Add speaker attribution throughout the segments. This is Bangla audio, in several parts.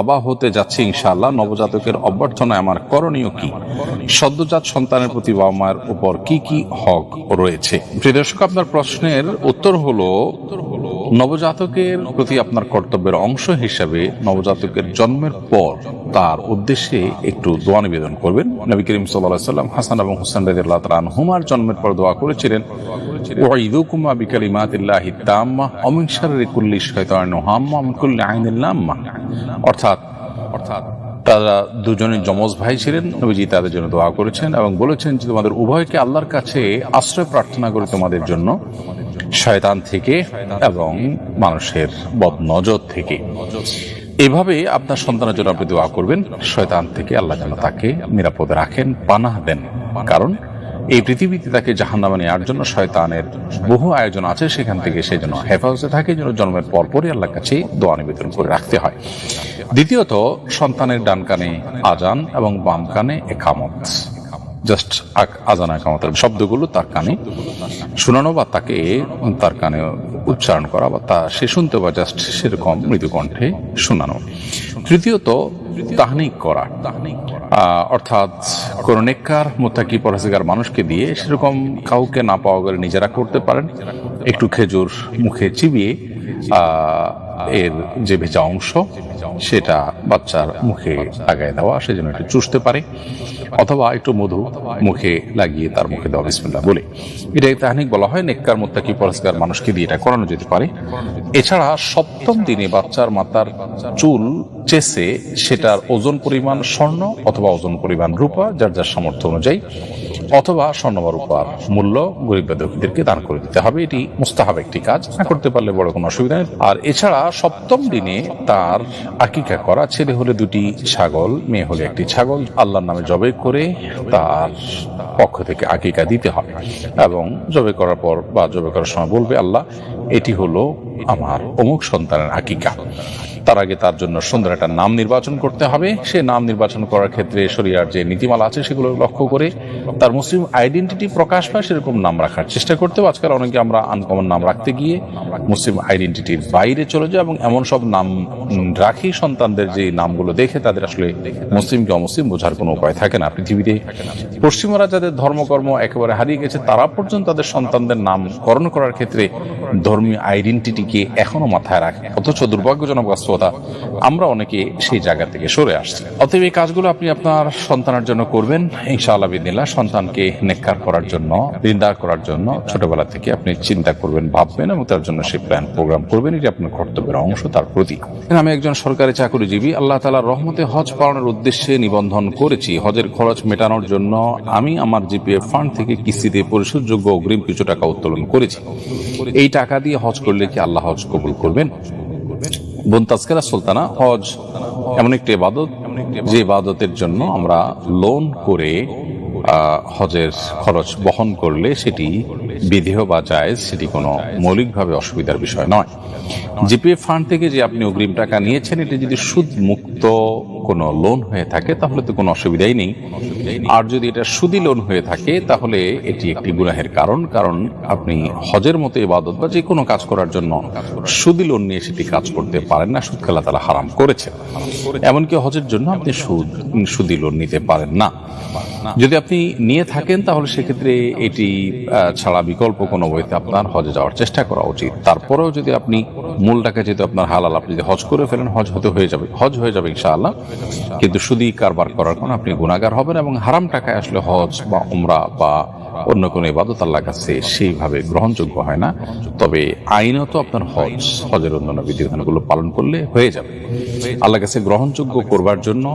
Speaker 1: বাবা হতে যাচ্ছি ইনশাআল্লাহ। নবজাতকের অভ্যর্থনায় আমার করণীয় কি? সদ্যজাত সন্তানের প্রতি বাবা মায়ের উপর কি কি হক রয়েছে? প্রিয় দর্শক, আপনার প্রশ্নের উত্তর হলো, নবজাতকের প্রতি আপনার কর্তব্যের অংশ হিসাবে নবজাতকের জন্মের পর তার উদ্দেশ্যে একটু দোয়া নিবেদন করবেন। নবী করিম সাল্লাম হাসান এবং হুসান রাদিয়াল্লাহু তাআলা আনহুমার জন্মের পর দোয়া করেছিলেন। ওয়াইদুকুমা বিকালিমাতিল্লাহি তাম্মা শাইতানিন হাম্মা কুল্লি আইনিন লাম্মা। অর্থাৎ অর্থাৎ তারা দুজনের যমজ ভাই ছিলেন, নবীজি তাদের জন্য দোয়া করেছেন এবং বলেছেন যে, তোমাদের উভয়কে আল্লাহর কাছে আশ্রয় প্রার্থনা করে তোমাদের জন্য, শয়তান থেকে এবং মানুষের বদ নজর থেকে। এভাবে আপনার সন্তানের জন্য আপনি দোয়া করবেন, শয়তান থেকে আল্লাহ যেন তাকে নিরাপদে রাখেন, পানাহ দেন। কারণ এই পৃথিবীতে তাকে জাহান্নামে নেওয়ার জন্য শয়তানের বহু আয়োজন আছে, সেখান থেকে সে যেন হেফাজতে থাকে, যেন জন্মের পরপরই আল্লাহর কাছে দোয়া নিবেদন করে রাখতে হয়। দ্বিতীয়ত, সন্তানের ডান কানে আজান এবং বাম কানে একামত। জাস্ট আজান একামতের শব্দগুলো তার কানে শোনানো বা তাকে তার কানে উচ্চারণ করা বা তা সে শুনতে বা জাস্ট সেরকম মৃদু কণ্ঠে শোনানো। তৃতীয়ত তাহনিক করা। অর্থাৎ কোন নেককার মোত্তাকি, পরহেজগার মানুষকে দিয়ে সেরকম কাউকে না পাওয়া গেলে নিজেরা করতে পারেন। একটু খেজুর মুখে চিবিয়ে এর যে ভেজা অংশ সেটা বাচ্চার মুখে লাগাই দেওয়া সে যেন একটু চুষতে পারে। অথবা একটু মধু মুখে লাগিয়ে তার মুখে দেওয়া। বিসমিল্লাহ বলে। এটাই তাহানিক বলা হয় নেককার মোত্তাকি পরস্কার মানুষকে দিয়ে এটা করানো যেতে পারে। এছাড়া সপ্তম দিনে বাচ্চার মাতার চুল চেসে সেটার ওজন পরিমাণ স্বর্ণ অথবা ওজন পরিমাণ রূপা যার যার সামর্থ্য অনুযায়ী অথবা স্বর্ণ বা রূপার মূল্য গরিব দুঃখীদেরকে দান করে দিতে হবে। এটি মুস্তাহাব একটি কাজ। না করতে পারলে বড় কোনো অসুবিধা নেই। আর এছাড়া সপ্তম দিনে তার আকিকা করা, ছেলে হলে দুটি ছাগল, মেয়ে হলে একটি ছাগল, আল্লাহর নামে জবে করে তার পক্ষ থেকে আকিকা দিতে হবে। এবং জবে করার পর বা জবে করার সময় বলবে, আল্লাহ, এটি হলো আমার অমুক সন্তানের আকিকা। তার আগে তার জন্য সুন্দর একটা নাম নির্বাচন করতে হবে। সে নাম নির্বাচন করার ক্ষেত্রে শরিয়ার যে নীতিমালা আছে সেগুলো লক্ষ্য করে তার মুসলিম আইডেন্টিটি প্রকাশ পায়, সেরকম নাম রাখার চেষ্টা করতে আজকাল অনেকে আমরা আনকমন নাম রাখতে গিয়ে মুসলিম আইডেন্টিটির বাইরে চলে যায় এবং এমন সব নাম রাখি সন্তানদের যে নামগুলো দেখে তাদের আসলে মুসলিম কি অমুসলিম বোঝার কোনো উপায় থাকে না। পৃথিবীতে পশ্চিমারা যাদের ধর্মকর্ম একেবারে হারিয়ে গেছে, তারা পর্যন্ত তাদের সন্তানদের নামকরণ করার ক্ষেত্রে ধর্মীয় আইডেন্টিটিকে এখনও মাথায় রাখে। অথচ দুর্ভাগ্যজনক বাস্তবতা। আমরা অনেকে সেই জায়গা থেকে সরে আসছি। অতএব এই কাজগুলো আপনি আপনার সন্তানের জন্য করবেন। ইনশাআল্লাহ বিদিল্লাহ সন্তানকে নেককার করার জন্য, দিনদার করার জন্য ছোটবেলা থেকে আপনি চিন্তা করবেন, ভাববেন এবং তার জন্য সেই প্ল্যান প্রোগ্রাম করবেন। এটি আপনার কর্তব্যের অংশ, তার প্রতি আমি একজন সরকারি চাকরিজীবী, আল্লাহ তালার রহমতে হজ পালনের উদ্দেশ্যে নিবন্ধন করেছি। হজের খরচ মেটানোর জন্য আমি আমার জিপিএফ ফান্ড থেকে কিস্তিতে পরিশোধযোগ্য অগ্রিম কিছু টাকা উত্তোলন করেছি। এই টাকা দিয়ে হজ করলে কি আল্লাহ হজ কবুল করবেন? বোন তাস্কেরা সুলতানা হজ এমন একটি ইবাদত যে ইবাদতের জন্য আমরা লোন করে হজের খরচ বহন করলে সেটি বিধেয় বা জায়েজ, সেটি কোনো মৌলিকভাবে অসুবিধার বিষয় নয়। জিপিএফ ফান্ড থেকে যে আপনি অগ্রিম টাকা নিয়েছেন, এটি যদি সুদ মুক্ত কোনো লোন হয়ে থাকে, তাহলে তো কোনো অসুবিধাই নেই। আর যদি এটা সুদি লোন হয়ে থাকে, তাহলে এটি একটি গুনাহের কারণ কারণ আপনি হজের মতো ইবাদত বা যে কোনো কাজ করার জন্য সুদি লোন নিয়ে সেটি কাজ করতে পারেন না সুদ খেলা তারা হারাম করেছে এমনকি হজের জন্য আপনি সুদ, সুদি লোন নিতে পারেন না। যদি আপনি নিয়ে থাকেন, তাহলে সেক্ষেত্রে এটি ছাড়া বিকল্প কোনো বইতে আপনার হজে যাওয়ার চেষ্টা করা উচিত। তারপরেও যদি আপনি মূল টাকা যেহেতু আপনার হালাল, আপনি যদি হজ করে ফেলেন, হজ হতে হয়ে যাবে, হজ হয়ে যাবে ইনশাআল্লাহ। কিন্তু সুদি কারবার করার কারণে আপনি গুণাগার হবেন এবং হারাম টাকায় আসলে হজ বা উমরা বা অন্য কোনো ইবাদত আল্লাহ কাছে সেইভাবে গ্রহণযোগ্য হয় না। তবে আইনত আপনার হজ, হজের অন্যান্য বিধিবিধানগুলো পালন করলে হয়ে যাবে। আল্লাহ কাছে গ্রহণযোগ্য করবার জন্য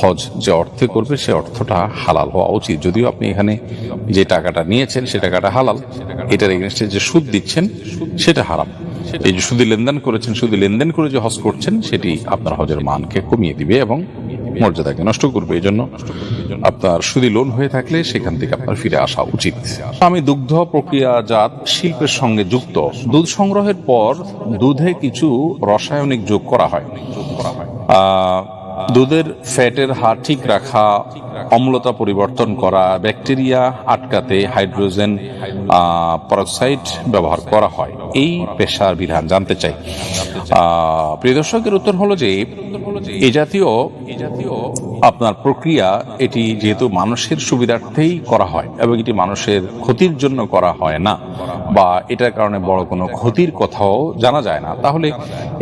Speaker 1: হজ যে অর্থে করবে, সে অর্থটা হালাল হওয়া উচিত। যদিও আপনি এখানে যে টাকাটা নিয়েছেন সে টাকাটা হালাল। এটার এগেনস্টে যে সুদ দিচ্ছেন সেটা হারাম। এই যে শুধু লেনদেন করেছেন শুধু লেনদেন করে যে হজ করছেন সেটি আপনার হজের মানকে কমিয়ে দিবে এবং মর্যাদাকে নষ্ট করবে। এই জন্য আপনার সুদি লোন হয়ে থাকলে সেখান থেকে আপনার ফিরে আসা উচিত। আমি দুগ্ধ প্রক্রিয়াজাত শিল্পের সঙ্গে যুক্ত। দুধ সংগ্রহের পর দুধে কিছু রাসায়নিক যোগ করা হয়। আহ, দুধের ফ্যাটের হার ঠিক রাখা, অম্লতা পরিবর্তন করা, ব্যাকটেরিয়া আটকাতে হাইড্রোজেন পরক্সাইড ব্যবহার করা হয়। এই পেশার বিধান জানতে চাই। প্রিয় দর্শকের উত্তর হলো যে এই জাতীয়, আপনার প্রক্রিয়া, এটি যেহেতু মানুষের সুবিধার্থেই করা হয় এবং এটি মানুষের ক্ষতির জন্য করা হয় না বা এটার কারণে বড় কোনো ক্ষতির কথাও জানা যায় না, তাহলে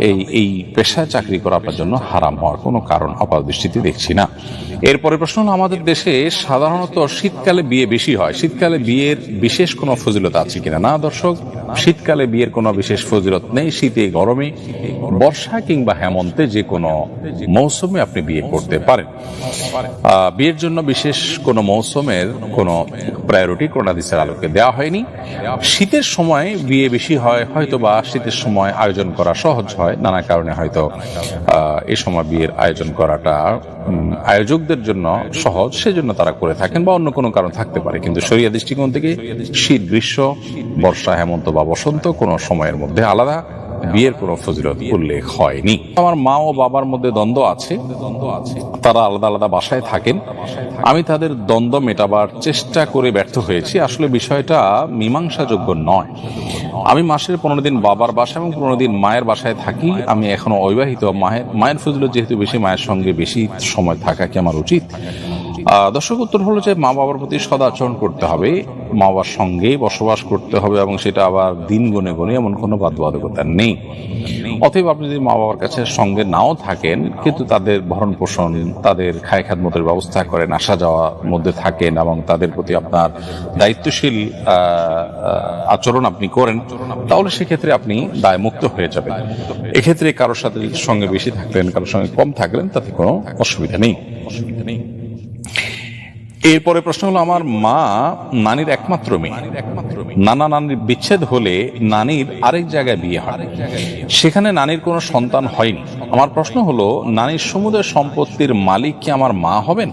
Speaker 1: এই এই পেশায় চাকরি করা আপনার জন্য হারাম হওয়ার কোনো কারণ আপাত দৃষ্টিতে দেখছি না। এরপরে প্রশ্ন আমাদের দেশে সাধারণত শীতকালে বিয়ে বেশি হয়। শীতকালে বিয়ের বিশেষ কোনো ফজিলত আছে কিনা? না, দর্শক, শীতকালে বিয়ের কোনো বিশেষ ফজিলত নেই। শীতে, গরমে, বর্ষা কিংবা হেমন্তে যে কোনো মৌসুমে আপনি বিয়ে করতে পারেন। বিয়ের জন্য বিশেষ কোনো মৌসুমের কোনো প্রায়োরিটি করোনাদিসের আলোকে দেওয়া হয়নি। শীতের সময় বিয়ে বেশি হয় হয়তো বা শীতের সময় আয়োজন করা সহজ হয়। নানা কারণে হয়তো এই সময় বিয়ের আয়োজন করাটা আয়োজকদের জন্য সহজ, সেজন্য তারা করে থাকেন বা অন্য কোনো কারণ থাকতে পারে। কিন্তু শরিয়া দৃষ্টিকোণ থেকে শীত, গ্রীষ্ম, বর্ষা, হেমন্ত বা বসন্ত কোনো সময়ের মধ্যে আলাদা বিয়ের কোনো ফজিলত উল্লেখ হয়নি। আমার মা ও বাবার মধ্যে দ্বন্দ্ব আছে। তারা আলাদা আলাদা বাসায় থাকেন। আমি তাদের দ্বন্দ্ব মেটাবার চেষ্টা করে ব্যর্থ হয়েছি। আসলে বিষয়টা মীমাংসাযোগ্য নয়। আমি মাসের পনেরো দিন বাবার বাসা এবং পনেরো দিন মায়ের বাসায় থাকি। আমি এখনও অবিবাহিত। মায়ের মায়ের ফজিলত যেহেতু বেশি, মায়ের সঙ্গে বেশি সময় থাকা কি আমার উচিত? দর্শক উত্তর হলো যে মা বাবার প্রতি সদাচরণ করতে হবে, মা বাবার সঙ্গেই বসবাস করতে হবে এবং সেটা আবার দিন গুনে গুনে এমন কোনো বাধ্যবাধকতা নেই। অতএব আপনি যদি মা বাবার কাছে সঙ্গে নাও থাকেন, কিন্তু তাদের ভরণ পোষণ, তাদের খায় খাদ মতের ব্যবস্থা করেন, আসা যাওয়ার মধ্যে থাকেন এবং তাদের প্রতি আপনার দায়িত্বশীল আচরণ আপনি করেন, তাহলে সেক্ষেত্রে আপনি দায় মুক্ত হয়ে যাবেন। এক্ষেত্রে কারোর সাথে সঙ্গে বেশি থাকলেন, কারোর সঙ্গে কম থাকলেন, তাতে কোনো অসুবিধা নেই অসুবিধা নেই। এরপরে প্রশ্ন হলো, আমার মা নানির একমাত্র মেয়ে। নানা নানির বিচ্ছেদ হলে নানির আরেক জায়গায় বিয়ে হয়। সেখানে নানির কোনো সন্তান হয়নি। আমার প্রশ্ন হলো, নানির সমুদয় সম্পত্তির মালিক কি আমার মা হবেন?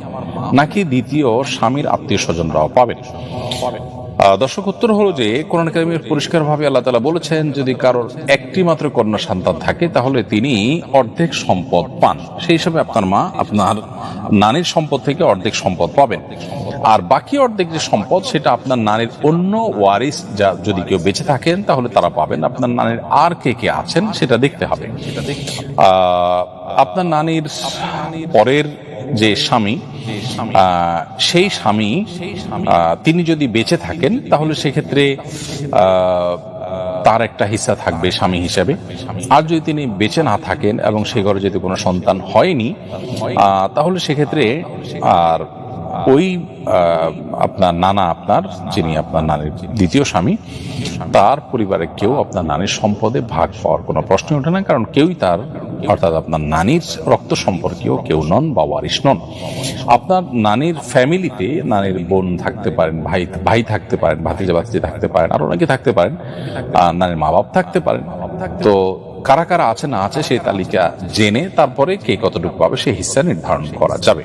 Speaker 1: নাকি দ্বিতীয় স্বামীর আত্মীয় স্বজনরাও পাবেন? দর্শক, উত্তর হলো যে কোরআন কারিমের পরিষ্কারভাবে আল্লাহ তালা বলেছেন, যদি কারোর একটি মাত্র কন্যা সন্তান থাকে, তাহলে তিনি অর্ধেক সম্পদ পান। সেই হিসাবে আপনার মা আপনার নানির সম্পদ থেকে অর্ধেক সম্পদ পাবেন। আর বাকি অর্ধেক যে সম্পদ, সেটা আপনার নানির অন্য ওয়ারিস যা যদি কেউ বেঁচে থাকেন, তাহলে তারা পাবেন। আপনার নানির আর কে কে আছেন, সেটা দেখতে হবে। আপনার নানির পরের যে স্বামী সেই স্বামী তিনি যদি বেঁচে থাকেন, তাহলে সেক্ষেত্রে তার একটা হিস্সা থাকবে স্বামী হিসাবে। আর যদি তিনি বেঁচে না থাকেন এবং সে ঘরে যদি কোনো সন্তান হয়নি তাহলে সেক্ষেত্রে আর ওই আপনার নানা আপনার, যিনি আপনার নানির দ্বিতীয় স্বামী, তার পরিবারের কেউ আপনার নানির সম্পদে ভাগ পাওয়ার কোনো প্রশ্নই ওঠে না, কারণ কেউই তার, অর্থাৎ আপনার নানির রক্ত সম্পর্কীয় কেউ নন বা ওয়ারিশ নন। আপনার নানির ফ্যামিলিতে নানির বোন থাকতে পারেন, ভাই ভাই থাকতে পারেন, ভাতিজা, ভাতিজি থাকতে পারেন, আরও অনেকে থাকতে পারেন নানির মা বাপ থাকতে পারেন। তো কারা কারা আছে না আছে সেই তালিকা জেনে তারপরে কে কতটুকু পাবে সেই হিস্সা নির্ধারণ করা যাবে।